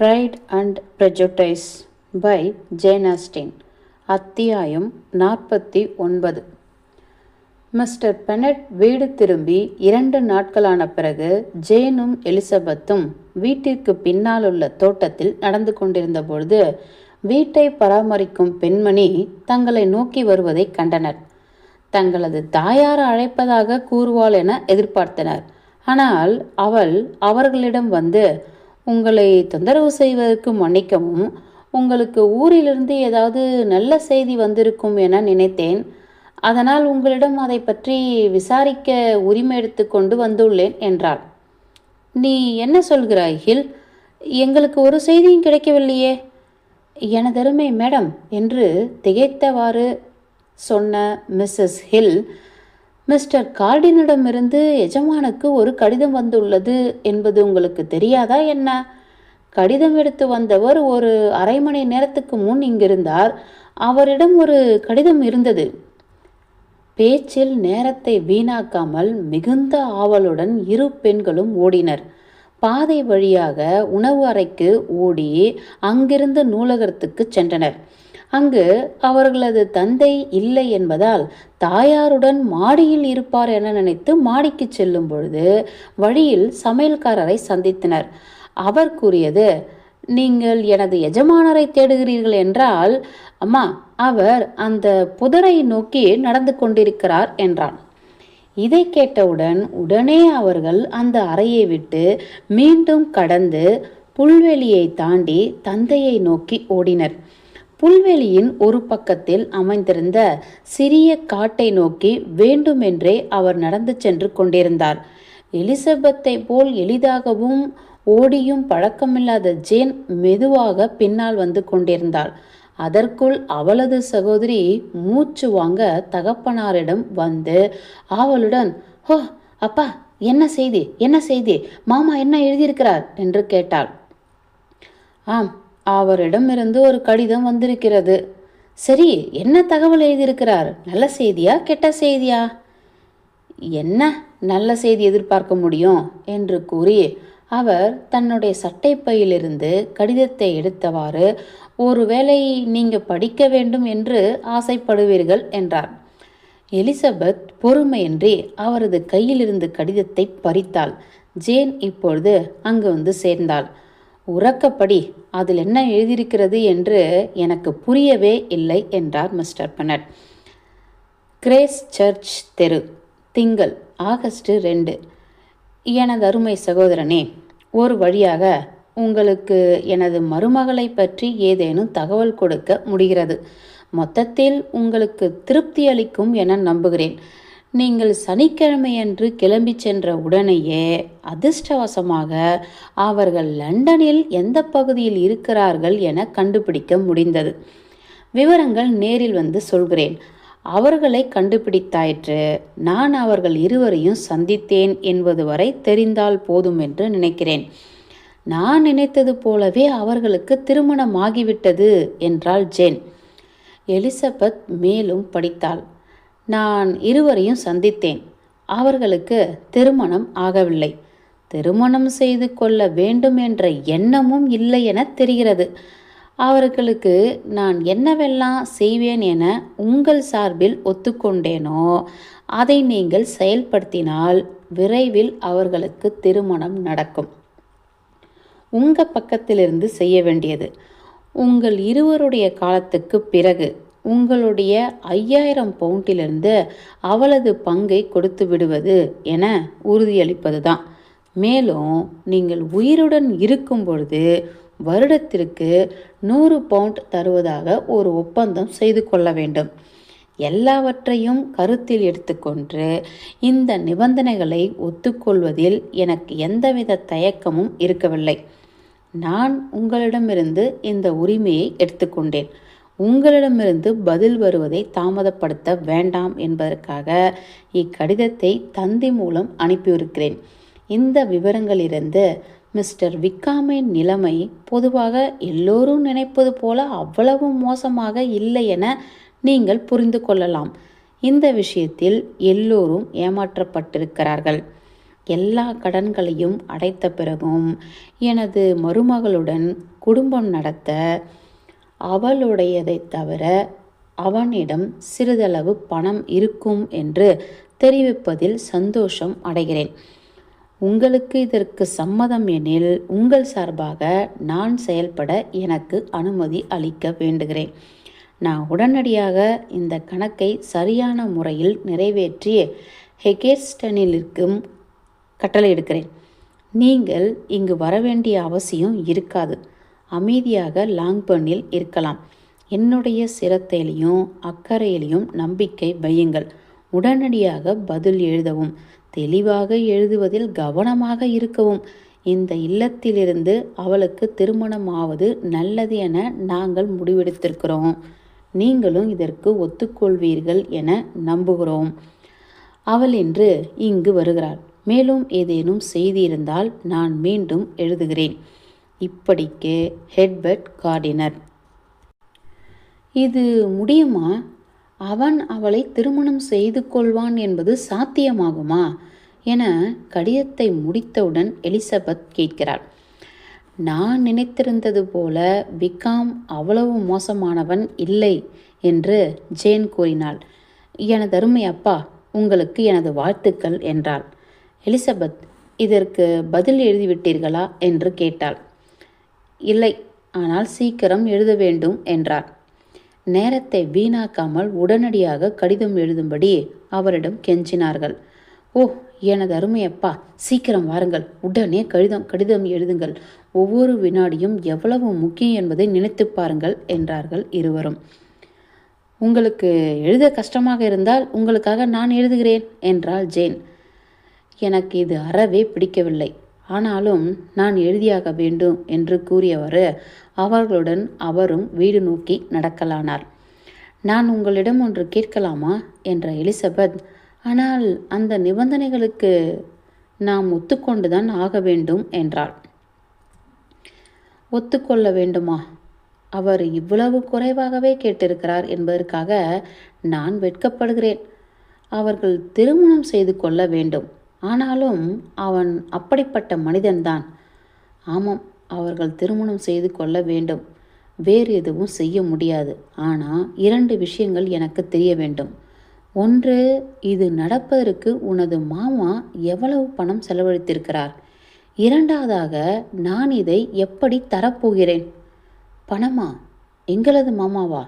Pride and prejudice by Jane Austen அத்தியாயம் நாற்பத்தி ஒன்பது. மிஸ்டர் பெனட் வீடு திரும்பி இரண்டு நாட்களான பிறகு ஜேனும் எலிசபெத்தும் வீட்டிற்கு பின்னால் உள்ள தோட்டத்தில் நடந்து கொண்டிருந்த பொழுது வீட்டை பராமரிக்கும் பெண்மணி தங்களை நோக்கி வருவதை கண்டனர். தங்களது தாயார் அழைப்பதாக கூறுவாள் என எதிர்பார்த்தனர். ஆனால் அவள் அவர்களிடம் வந்து உங்களை தொந்தரவு செய்வதற்கு மன்னிக்கவும். உங்களுக்கு ஊரிலிருந்து ஏதாவது நல்ல செய்தி வந்திருக்கும் என நினைத்தேன். அதனால் உங்களிடம் அதை பற்றி விசாரிக்க உரிமை எடுத்துக்கொண்டு வந்துள்ளேன் என்றாள். நீ என்ன சொல்கிறாய் ஹில்? எங்களுக்கு ஒரு செய்தியும் கிடைக்கவில்லையே. எனதருமை மேடம் என்று திகைத்தவாறு சொன்ன மிஸ்ஸஸ் ஹில் மிஸ்டர் கார்டினிடமிருந்து எஜமானுக்கு ஒரு கடிதம் வந்துள்ளது என்பது உங்களுக்கு தெரியாதா என்ன? கடிதம் எடுத்து வந்தவர் ஒரு அரை மணி நேரத்துக்கு முன் இங்கிருந்தார். அவரிடம் ஒரு கடிதம் இருந்தது. பேச்சில் நேரத்தை வீணாக்காமல் மிகுந்த ஆவலுடன் இரு பெண்களும் ஓடினர். பாதை வழியாக உணவு அறைக்கு ஓடி அங்கிருந்து நூலகத்துக்கு சென்றனர். அங்கு அவர்களது தந்தை இல்லை என்பதால் தாயாருடன் மாடியில் இருப்பார் என நினைத்து மாடிக்கு செல்லும் பொழுது வழியில் சமையல்காரரை சந்தித்தனர். அவர் கூறியது நீங்கள் எனது எஜமானரை தேடுகிறீர்கள் என்றால் அம்மா அவர் அந்த புதரை நோக்கி நடந்து கொண்டிருக்கிறார் என்றான். இதை கேட்டவுடன் உடனே அவர்கள் அந்த அறையை விட்டு மீண்டும் கடந்து புல்வெளியை தாண்டி தந்தையை நோக்கி ஓடினர். புல்வெளியின் ஒரு பக்கத்தில் அமைந்திருந்த சிறிய காட்டை நோக்கி வேண்டுமென்றே அவர் நடந்து சென்று கொண்டிருந்தார். எலிசபெத்தை போல் எளிதாகவும் ஓடியும் பழக்கமில்லாத ஜேன் மெதுவாக பின்னால் வந்து கொண்டிருந்தாள். அதற்குள் அவளது சகோதரி மூச்சு வாங்க தகப்பனாரிடம் வந்து அவளுடன் ஹோ அப்பா என்ன செய்தி? என்ன செய்தி? மாமா என்ன எழுதியிருக்கிறார்? என்று கேட்டாள். ஆம் அவரிடமிருந்து ஒரு கடிதம் வந்திருக்கிறது. சரி என்ன தகவல் எழுதியிருக்கிறார்? நல்ல செய்தியா கெட்ட செய்தியா? என்ன நல்ல செய்தி எதிர்பார்க்க முடியும்? என்று கூறி அவர் தன்னுடைய சட்டைப்பையிலிருந்து கடிதத்தை எடுத்தவாறு ஒருவேளை நீங்க படிக்க வேண்டும் என்று ஆசைப்படுவீர்கள் என்றார். எலிசபெத் பொறுமையின்றி அவரது கையிலிருந்து கடிதத்தை பறித்தாள். ஜேன் இப்பொழுது அங்கு வந்து சேர்ந்தாள். உறக்கப்படி அதில் என்ன எழுதியிருக்கிறது என்று எனக்கு புரியவே இல்லை என்றார் மிஸ்டர் பெனட். கிரேஸ் சர்ச் தெரு திங்கள் ஆகஸ்ட் ரெண்டு. எனது அருமை சகோதரனே ஒரு வழியாக உங்களுக்கு எனது மருமகளை பற்றி ஏதேனும் தகவல் கொடுக்க முடிகிறது. மொத்தத்தில் உங்களுக்கு திருப்தி அளிக்கும் என நம்புகிறேன். நீங்கள் சனிக்கிழமையன்று கிளம்பி சென்ற உடனேயே அதிர்ஷ்டவசமாக அவர்கள் லண்டனில் எந்த பகுதியில் இருக்கிறார்கள் என கண்டுபிடிக்க முடிந்தது. விவரங்கள் நேரில் வந்து சொல்கிறேன். அவர்களை கண்டுபிடித்தாயிற்று. நான் அவர்கள் இருவரையும் சந்தித்தேன் என்பது வரை தெரிந்தால் போதும் என்று நினைக்கிறேன். நான் நினைத்தது போலவே அவர்களுக்கு திருமணம் ஆகிவிட்டது என்றாள் ஜேன். எலிசபெத் மேலும் படித்தாள். நான் இருவரையும் சந்தித்தேன். அவர்களுக்கு திருமணம் ஆகவில்லை. திருமணம் செய்து கொள்ள வேண்டும் என்ற எண்ணமும் இல்லை என தெரிகிறது. அவர்களுக்கு நான் என்னவெல்லாம் செய்வேன் என உங்கள் சார்பில் ஒத்துக்கொண்டேனோ அதை நீங்கள் செயல்படுத்தினால் விரைவில் அவர்களுக்கு திருமணம் நடக்கும். உங்கள் பக்கத்திலிருந்து செய்ய வேண்டியது. உங்கள் இருவருடைய காலத்துக்கு பிறகு உங்களுடைய ஐயாயிரம் பவுண்டிலிருந்து அவளது பங்கை கொடுத்து விடுவது என உறுதியளிப்பது தான் மேலும் நீங்கள் உயிருடன் இருக்கும் பொழுது வருடத்திற்கு நூறு பவுண்ட் தருவதாக ஒரு ஒப்பந்தம் செய்து கொள்ள வேண்டும். எல்லாவற்றையும் கருத்தில் எடுத்துக்கொண்டு இந்த நிபந்தனைகளை ஒத்துக்கொள்வதில் எனக்கு எந்தவித தயக்கமும் இருக்கவில்லை. நான் உங்களிடமிருந்து இந்த உரிமையை எடுத்துக்கொண்டேன். உங்களிடமிருந்து பதில் வருவதை தாமதப்படுத்த வேண்டாம் என்பதற்காக இக்கடிதத்தை தந்தி மூலம் அனுப்பியிருக்கிறேன். இந்த விவரங்களிலிருந்து மிஸ்டர் விக்காமின் நிலைமை பொதுவாக எல்லோரும் நினைப்பது போல அவ்வளவு மோசமாக இல்லை என நீங்கள் புரிந்து கொள்ளலாம். இந்த விஷயத்தில் எல்லோரும் ஏமாற்றப்பட்டிருக்கிறார்கள். எல்லா கடன்களையும் அடைத்த பிறகும் எனது மருமகளுடன் குடும்பம் நடத்த அவளுடையதை தவிர அவனிடம் சிறிதளவு பணம் இருக்கும் என்று தெரிவிப்பதில் சந்தோஷம் அடைகிறேன். உங்களுக்கு இதற்கு சம்மதம் எனில் உங்கள் சார்பாக நான் செயல்பட எனக்கு அனுமதி அளிக்க வேண்டுகிறேன். நான் உடனடியாக இந்த கணக்கை சரியான முறையில் நிறைவேற்றி ஹெகேஸ்டனிலிருக்கும் கட்டளை எடுக்கிறேன். நீங்கள் இங்கு வரவேண்டிய அவசியம் இருக்காது. அமைதியாக லாங்பர்னில் இருக்கலாம். என்னுடைய சிரத்தையிலையும் அக்கறையிலையும் நம்பிக்கை வையுங்கள். உடனடியாக பதில் எழுதவும். தெளிவாக எழுதுவதில் கவனமாக இருக்கவும். இந்த இல்லத்திலிருந்து அவளுக்கு திருமணமாவது நல்லது என நாங்கள் முடிவெடுத்திருக்கிறோம். நீங்களும் இதற்கு ஒத்துக்கொள்வீர்கள் என நம்புகிறோம். அவள் இன்று இங்கு வருகிறாள். மேலும் ஏதேனும் செய்தி இருந்தால் நான் மீண்டும் எழுதுகிறேன். இப்படிக்கு ஹெட்பர்ட் கார்டினர் இது முடியுமா? அவன் அவளை திருமணம் செய்து கொள்வான் என்பது சாத்தியமாகுமா? என கடிதத்தை முடித்தவுடன் எலிசபெத் கேட்கிறாள். நான் நினைத்திருந்தது போல விகாம் அவ்வளவு மோசமானவன் இல்லை என்று ஜேன் கூறினாள். எனது அருமை அப்பா உங்களுக்கு எனது வாழ்த்துக்கள் என்றாள். எலிசபெத் இதற்கு பதில் எழுதிவிட்டீர்களா? என்று கேட்டாள். இல்லை ஆனால் சீக்கிரம் எழுத வேண்டும் என்றார். நேரத்தை வீணாக்காமல் உடனடியாக கடிதம் எழுதும்படி அவரிடம் கெஞ்சினார்கள். ஓ எனது அருமையப்பா சீக்கிரம் வாருங்கள். உடனே கடிதம் கடிதம் எழுதுங்கள். ஒவ்வொரு வினாடியும் எவ்வளவு முக்கியம் என்பதை நினைத்து பாருங்கள் என்றார்கள் இருவரும். உங்களுக்கு எழுத கஷ்டமாக இருந்தால் உங்களுக்காக நான் எழுதுகிறேன் என்றாள் ஜேன். எனக்கு இது அறவே பிடிக்கவில்லை. ஆனாலும் நான் எழுதியாக வேண்டும் என்று கூறியவாறு அவர்களுடன் அவரும் வீடு நோக்கி நடக்கலானார். நான் உங்களிடம் ஒன்று கேட்கலாமா? என்ற எலிசபெத் ஆனால் அந்த நிபந்தனைகளுக்கு நாம் ஒத்துக்கொண்டுதான் ஆக வேண்டும் என்றாள். ஒத்துக்கொள்ள வேண்டுமா? அவர் இவ்வளவு குறைவாகவே கேட்டிருக்கிறார் என்பதற்காக நான் வெட்கப்படுகிறேன். அவர்கள் திருமணம் செய்து கொள்ள வேண்டும். ஆனாலும் அவன் அப்படிப்பட்ட மனிதன்தான். ஆமாம் அவர்கள் திருமணம் செய்து கொள்ள வேண்டும். வேறு எதுவும் செய்ய முடியாது. ஆனால் இரண்டு விஷயங்கள் எனக்கு தெரிய வேண்டும். ஒன்று இது நடப்பதற்கு உனது மாமா எவ்வளவு பணம் செலவழித்திருக்கிறார்? இரண்டாவதாக நான் இதை எப்படி தரப்போகிறேன்? பணமா? எங்களது மாமாவா?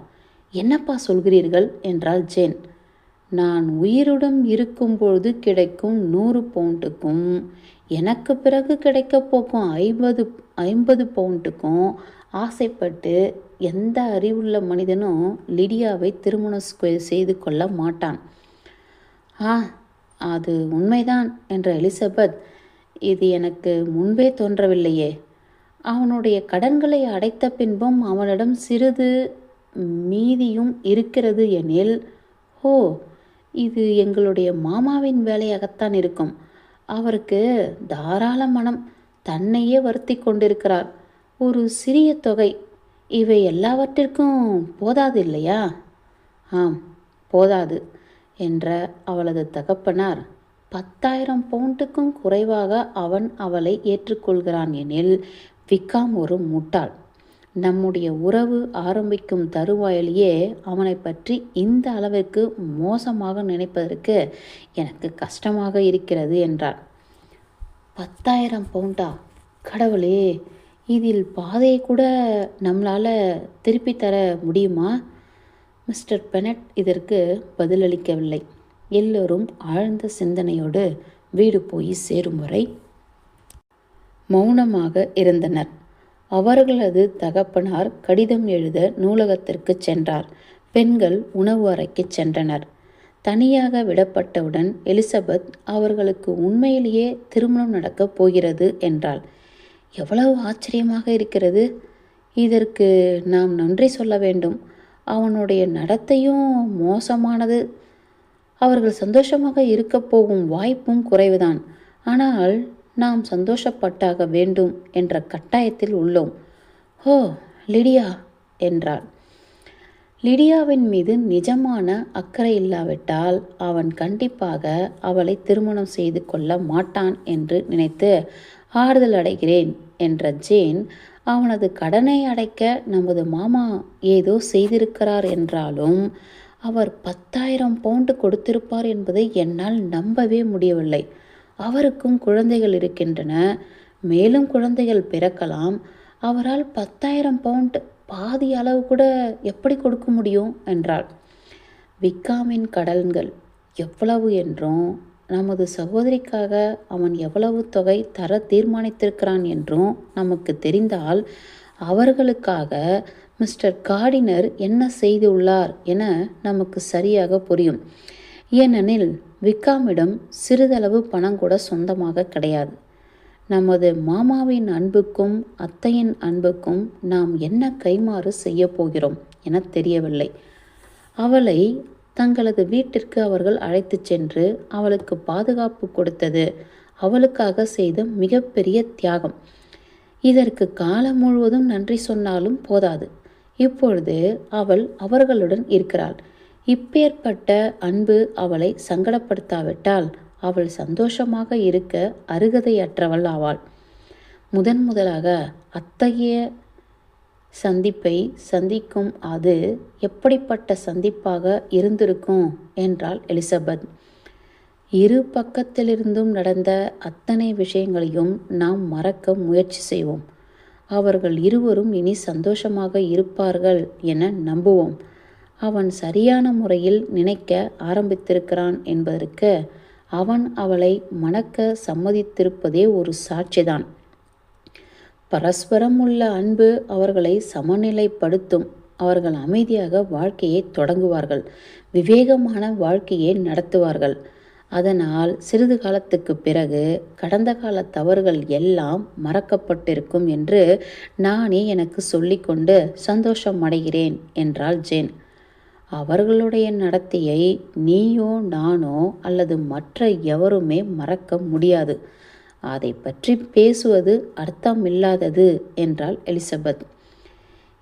என்னப்பா சொல்கிறீர்கள்? என்றாள் ஜேன். நான் உயிருடன் இருக்கும்பொழுது கிடைக்கும் நூறு பவுண்டுக்கும் எனக்கு பிறகு கிடைக்க போக்கும் ஐம்பது ஐம்பது பவுண்டுக்கும் ஆசைப்பட்டு எந்த அறிவுள்ள மனிதனும் லிடியாவை திருமணம் செய்து கொள்ள மாட்டான். ஆ அது உண்மைதான் என்ற எலிசபெத் இது எனக்கு முன்பே தோன்றவில்லையே. அவனுடைய கடன்களை அடைத்த பின்பும் அவனிடம் சிறிது மீதியும் இருக்கிறது எனில் ஓ இது எங்களுடைய மாமாவின் வேலையாகத்தான் இருக்கும். அவருக்கு தாராள மனம் தன்னையே வருத்தி கொண்டிருக்கிறார். ஒரு சிறிய தொகை. இவை எல்லாவற்றிற்கும் போதாது இல்லையா? ஆம் போதாது என்ற அவளது தகப்பனார் பத்தாயிரம் பவுண்டுக்கும் குறைவாக அவன் அவளை ஏற்றுக்கொள்கிறான் எனில் விக்காம் ஒரு முட்டாள். நம்முடைய உறவு ஆரம்பிக்கும் தருவாயிலேயே அவனை பற்றி இந்த அளவிற்கு மோசமாக நினைப்பதற்கு எனக்கு கஷ்டமாக இருக்கிறது என்றார் பத்தாயிரம் பவுண்டா? கடவுளே இதில் பாதையை கூட நம்மளால் திருப்பி தர முடியுமா? மிஸ்டர் பெனட் இதற்கு பதிலளிக்கவில்லை. எல்லோரும் ஆழ்ந்த சிந்தனையோடு வீடு போய் சேரும் வரை மௌனமாக இருந்தனர். அவர்களது தகப்பனார் கடிதம் எழுத நூலகத்திற்கு சென்றார். பெண்கள் உணவு அறைக்கு சென்றனர். தனியாக விடப்பட்டவுடன் எலிசபெத் அவர்களுக்கு உண்மையிலேயே திருமணம் நடக்கப் போகிறது என்றாள். எவ்வளவு ஆச்சரியமாக இருக்கிறது. இதற்கு நாம் நன்றி சொல்ல வேண்டும். அவனுடைய நடத்தையும் மோசமானது. அவர்கள் சந்தோஷமாக இருக்கப் போகும் வாய்ப்பும் குறைவுதான். ஆனால் நாம் சந்தோஷப்பட்டாக வேண்டும் என்ற கட்டாயத்தில் உள்ளோம். ஹோ லிடியா என்றாள். லிடியாவின் மீது நிஜமான அக்கறை இல்லாவிட்டால் அவன் கண்டிப்பாக அவளை திருமணம் செய்து கொள்ள மாட்டான் என்று நினைத்து ஆறுதல் அடைகிறேன் என்ற ஜேன் அவனது கடனை அடைக்க நமது மாமா ஏதோ செய்திருக்கிறார் என்றாலும் அவர் பத்தாயிரம் பவுண்டு கொடுத்திருப்பார் என்பதை என்னால் நம்பவே முடியவில்லை. அவருக்கும் குழந்தைகள் இருக்கின்றன. மேலும் குழந்தைகள் பிறக்கலாம். அவரால் பத்தாயிரம் பவுண்ட் பாதி அளவு கூட எப்படி கொடுக்க முடியும்? என்றாள். விக்காமின் கடன்கள் எவ்வளவு என்றும் நமது சகோதரிக்காக அவன் எவ்வளவு தொகை தர தீர்மானித்திருக்கிறான் என்றும் நமக்கு தெரிந்தால் அவர்களுக்காக மிஸ்டர் கார்டினர் என்ன செய்துள்ளார் என நமக்கு சரியாக புரியும். ஏனெனில் விக்காமிடம் சிறிதளவு பணம் கூட சொந்தமாக கிடையாது. நமது மாமாவின் அன்புக்கும் அத்தையின் அன்புக்கும் நாம் என்ன கைமாறு செய்ய போகிறோம் என தெரியவில்லை. அவளை தங்களது வீட்டிற்கு அவர்கள் அழைத்து சென்று அவளுக்கு பாதுகாப்பு கொடுத்தது அவளுக்காக செய்த மிகப்பெரிய தியாகம். இதற்கு காலம் முழுவதும் நன்றி சொன்னாலும் போதாது. இப்பொழுது அவள் அவர்களுடன் இருக்கிறாள். இப்பேற்பட்ட அன்பு அவளை சங்கடப்படுத்தாவிட்டால் அவள் சந்தோஷமாக இருக்க அருகதையற்றவள் ஆவாள். முதன் முதலாக அத்தகைய சந்திப்பை சந்திக்கும் அது எப்படிப்பட்ட சந்திப்பாக இருந்திருக்கும் என்றாள் எலிசபெத். இரு பக்கத்திலிருந்தும் நடந்த அத்தனை விஷயங்களையும் நாம் மறக்க முயற்சி செய்வோம். அவர்கள் இருவரும் இனி சந்தோஷமாக இருப்பார்கள் என நம்புவோம். அவன் சரியான முறையில் நினைக்க ஆரம்பித்திருக்கிறான் என்பதற்கு அவன் அவளை மணக்க சம்மதித்திருப்பதே ஒரு சாட்சிதான். பரஸ்பரம் உள்ள அன்பு அவர்களை சமநிலைப்படுத்தும். அவர்கள் அமைதியாக வாழ்க்கையை தொடங்குவார்கள். விவேகமான வாழ்க்கையை நடத்துவார்கள். அதனால் சிறிது காலத்துக்கு பிறகு கடந்த கால தவறுகள் எல்லாம் மறக்கப்பட்டிருக்கும் என்று நானே எனக்கு சொல்லிக்கொண்டு சந்தோஷம் அடைகிறேன் என்றாள் ஜேன். அவர்களுடைய நடத்தையை நீயோ நானோ அல்லது மற்ற எவருமே மறக்க முடியாது. அதை பற்றி பேசுவது அர்த்தமில்லாதது என்றாள் எலிசபெத்.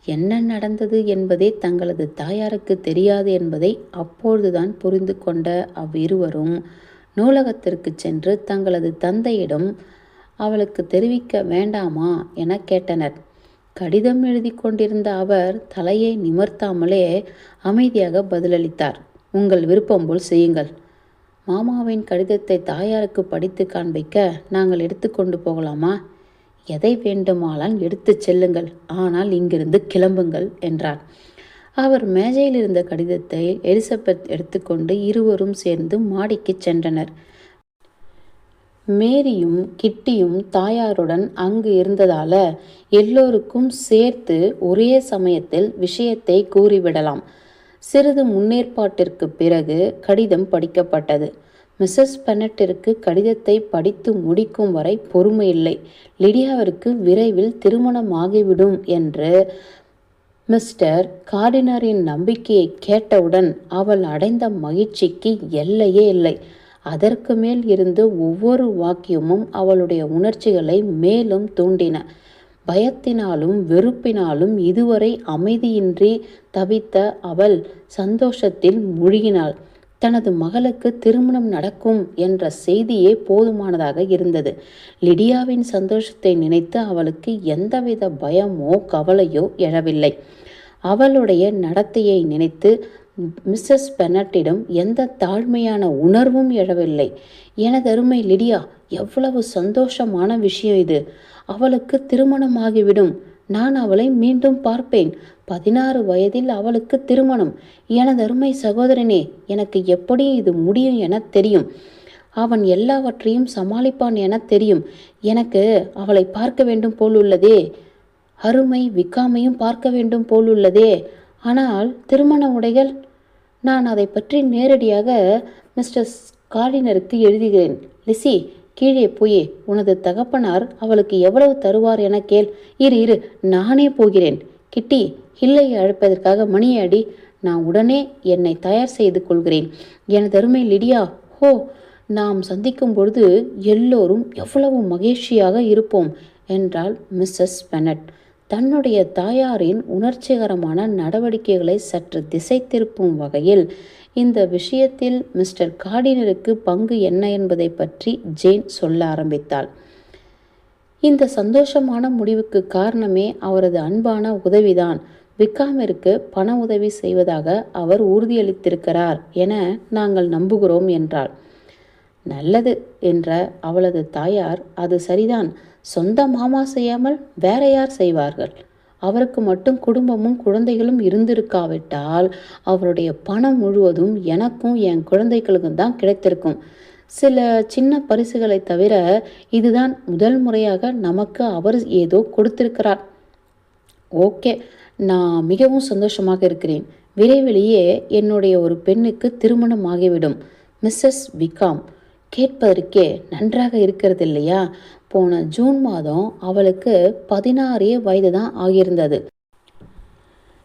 என்ன நடந்தது என்பதே தங்களது தாயாருக்கு தெரியாது என்பதை அப்பொழுதுதான் புரிந்து கொண்ட அவ்விருவரும் நூலகத்திற்கு சென்று தங்களது தந்தையிடம் அவளுக்கு தெரிவிக்க வேண்டாமா? என கேட்டனர். கடிதம் எழுதி கொண்டிருந்த அவர் தலையை நிமர்த்தாமலே அமைதியாக பதிலளித்தார். உங்கள் விருப்பம் போல் செய்யுங்கள். மாமாவின் கடிதத்தை தாயாருக்கு படித்து காண்பிக்க நாங்கள் எடுத்துக்கொண்டு போகலாமா? எதை வேண்டுமானால் எடுத்துச் செல்லுங்கள். ஆனால் இங்கிருந்து கிளம்புங்கள் என்றார். அவர் மேஜையில் இருந்த கடிதத்தை எலிசபெத் எடுத்துக்கொண்டு இருவரும் சேர்ந்து மாடிக்கு சென்றனர். மேரியும் கிட்டியும் தாயாருடன் அங்கு இருந்ததால எல்லோருக்கும் சேர்த்து ஒரே சமயத்தில் விஷயத்தை கூறிவிடலாம். சிறிது முன்னேற்பாட்டிற்கு பிறகு கடிதம் படிக்கப்பட்டது. மிஸ்ஸஸ் பெனட்டிற்கு கடிதத்தை படித்து முடிக்கும் வரை பொறுமையில்லை. லிடியாவிற்கு விரைவில் திருமணம் ஆகிவிடும் என்று மிஸ்டர் கார்டினரின் நம்பிக்கையை கேட்டவுடன் அவள் அடைந்த மகிழ்ச்சிக்கு எல்லையே இல்லை. அதற்கு மேல் இருந்து ஒவ்வொரு வாக்கியமும் அவளுடைய உணர்ச்சிகளை மேலும் தூண்டின. பயத்தினாலும் வெறுப்பினாலும் இதுவரை அமைதியின்றி தவித்த அவள் சந்தோஷத்தில் மூழ்கினாள். தனது மகளுக்கு திருமணம் நடக்கும் என்ற செய்தியே போதுமானதாக இருந்தது. லிடியாவின் சந்தோஷத்தை நினைத்து அவளுக்கு எந்தவித பயமோ கவலையோ எழவில்லை. அவளுடைய நடத்தையை நினைத்து மிஸ்ஸஸ் பெனட்டிடம் எந்த தாழ்மையான உணர்வும் எழவில்லை. எனதருமை லிடியா எவ்வளவு சந்தோஷமான விஷயம் இது. அவளுக்கு திருமணமாகிவிடும். நான் அவளை மீண்டும் பார்ப்பேன். பதினாறு வயதில் அவளுக்கு திருமணம். எனதருமை சகோதரனே எனக்கு எப்படி இது முடியும் என தெரியும். அவன் எல்லாவற்றையும் சமாளிப்பான் என தெரியும். எனக்கு அவளை பார்க்க வேண்டும் போலுள்ளதே. அருமை விக்காமையும் பார்க்க வேண்டும் போலுள்ளதே. ஆனால் திருமண உடைகள் நான் அதை பற்றி நேரடியாக மிஸ்டர் ஸ்காலினருக்கு எழுதுகிறேன். லிசி கீழே போயே. உனது தகப்பனார் அவளுக்கு எவ்வளவு தருவார் என கேள். இரு இரு. நானே போகிறேன். கிட்டி ஹில்லை அழைப்பதற்காக மணியாடி நான் உடனே என்னை தயார் செய்து கொள்கிறேன். எனது அருமை லிடியா ஹோ. நாம் சந்திக்கும் பொழுது எல்லோரும் எவ்வளவு மகிழ்ச்சியாக இருப்போம் என்றாள் மிஸ்ஸஸ் பெனட். தன்னுடைய தாயாரின் உணர்ச்சிகரமான நடவடிக்கைகளை சற்று திசை திருப்பும் வகையில் இந்த விஷயத்தில் மிஸ்டர் கார்டினருக்கு பங்கு என்ன என்பதை பற்றி ஜேன் சொல்ல ஆரம்பித்தாள். இந்த சந்தோஷமான முடிவுக்கு காரணமே அவரது அன்பான உதவிதான். விக்காமிற்கு பண உதவி செய்வதாக அவர் உறுதியளித்திருக்கிறார் என நாங்கள் நம்புகிறோம் என்றாள். நல்லது என்ற அவளது தாயார் அது சரிதான். சொந்த மாமா செய்யாமல் வேற யார் செய்வார்கள்? அவருக்கு மட்டும் குடும்பமும் குழந்தைகளும் இருந்திருக்காவிட்டால் அவருடைய பணம் முழுவதும் எனக்கும் என் குழந்தைகளுக்கும் தான் கிடைத்திருக்கும். சில சின்ன பரிசுகளை தவிர இதுதான் முதல் முறையாக நமக்கு அவர் ஏதோ கொடுத்திருக்கிறார். ஓகே நான் மிகவும் சந்தோஷமாக இருக்கிறேன். விரைவிலேயே என்னுடைய ஒரு பெண்ணுக்கு திருமணம் ஆகிவிடும். மிஸ்ஸஸ் விகாம் கேட்பதற்கே நன்றாக இருக்கிறது இல்லையா? போன ஜூன் மாதம் அவளுக்கு பதினாறு வயது தான் ஆகியிருந்தது.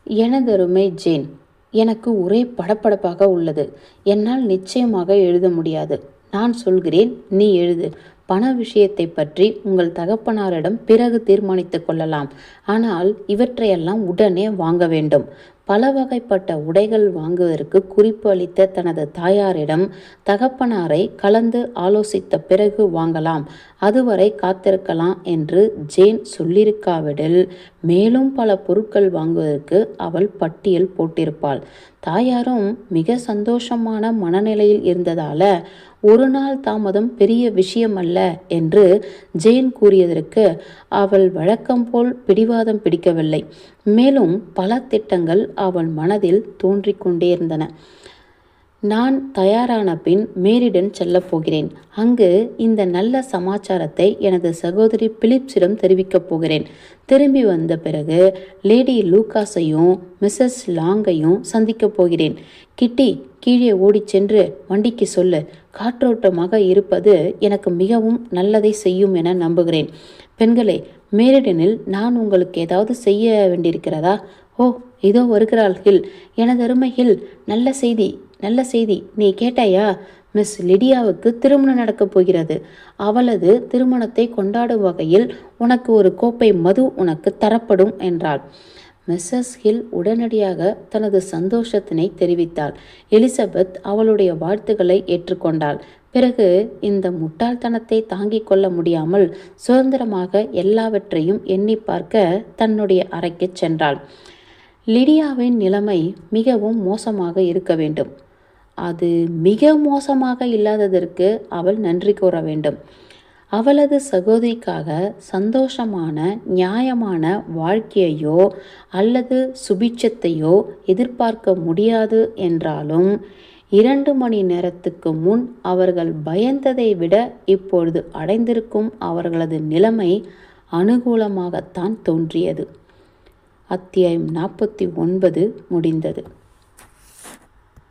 எனதருமை ஜேன் எனக்கு ஒரே படப்படப்பாக உள்ளது. என்னால் நிச்சயமாக எழுத முடியாது. நான் சொல்கிறேன் நீ எழுது. பண விஷயத்தை பற்றி உங்கள் தகப்பனாரிடம் பிறகு தீர்மானித்துக் கொள்ளலாம். ஆனால் இவற்றையெல்லாம் உடனே வாங்க வேண்டும். பல வகைப்பட்ட உடைகள் வாங்குவதற்கு குறிப்பு அளித்த தனது தாயாரிடம் தகப்பனாரை கலந்து ஆலோசித்த பிறகு வாங்கலாம் அதுவரை காத்திருக்கலாம் என்று ஜேன் சொல்லியிருக்காவிடில் மேலும் பல பொருட்கள் வாங்குவதற்கு அவள் பட்டியல் போட்டிருப்பாள். தாயாரும் மிக சந்தோஷமான மனநிலையில் இருந்ததால ஒரு நாள் தாமதம் பெரிய விஷயமல்ல என்று ஜெயின் கூறியதற்கு அவள் வழக்கம் போல் பிடிவாதம் பிடிக்கவில்லை. மேலும் பல திட்டங்கள் அவள் மனதில் தோன்றிக் கொண்டே இருந்தன. நான் தயாரான பின் மேரிடன் செல்லப் போகிறேன். அங்கு இந்த நல்ல சமாச்சாரத்தை எனது சகோதரி பிலிப்ஸிடம் தெரிவிக்கப் போகிறேன். திரும்பி வந்த பிறகு லேடி லூகாஸையும் மிஸ்ஸஸ் லாங்கையும் சந்திக்கப் போகிறேன். கிட்டி கீழே ஓடிச் சென்று வண்டிக்கு சொல்லு. காற்றோட்டமாக இருப்பது எனக்கு மிகவும் நல்லதை செய்யும் என நம்புகிறேன். பெண்களே மேரிடனில் நான் உங்களுக்கு ஏதாவது செய்ய வேண்டியிருக்கிறதா? ஓ இதோ வருகிறாள் ஹில். எனது அருமை ஹில் நல்ல செய்தி. நல்ல செய்தி. நீ கேட்டாயா? மிஸ் லிடியாவுக்கு திருமணம் நடக்கப் போகிறது. அவளது திருமணத்தை கொண்டாடும் வகையில் உனக்கு ஒரு கோப்பை மது உனக்கு தரப்படும் என்றாள். மிஸ்ஸஸ் ஹில் உடனடியாக தனது சந்தோஷத்தினை தெரிவித்தாள். எலிசபெத் அவளுடைய வாழ்த்துக்களை ஏற்றுக்கொண்டாள். பிறகு இந்த முட்டாள்தனத்தை தாங்கிக் கொள்ள முடியாமல் சுதந்திரமாக எல்லாவற்றையும் எண்ணி பார்க்க தன்னுடைய அறைக்கு சென்றாள். லிடியாவின் நிலைமை மிகவும் மோசமாக இருக்க வேண்டும். அது மிக மோசமாக இல்லாததற்கு அவள் நன்றி கூற வேண்டும். அவளது சகோதரிக்காக சந்தோஷமான நியாயமான வாழ்க்கையையோ அல்லது சுபிட்சத்தையோ எதிர்பார்க்க முடியாது என்றாலும் இரண்டு மணி நேரத்துக்கு முன் அவர்கள் பயந்ததை விட இப்பொழுது அடைந்திருக்கும் அவர்களது நிலைமை அனுகூலமாகத்தான் தோன்றியது. அத்தியாயம் நாற்பத்தி ஒன்பது முடிந்தது.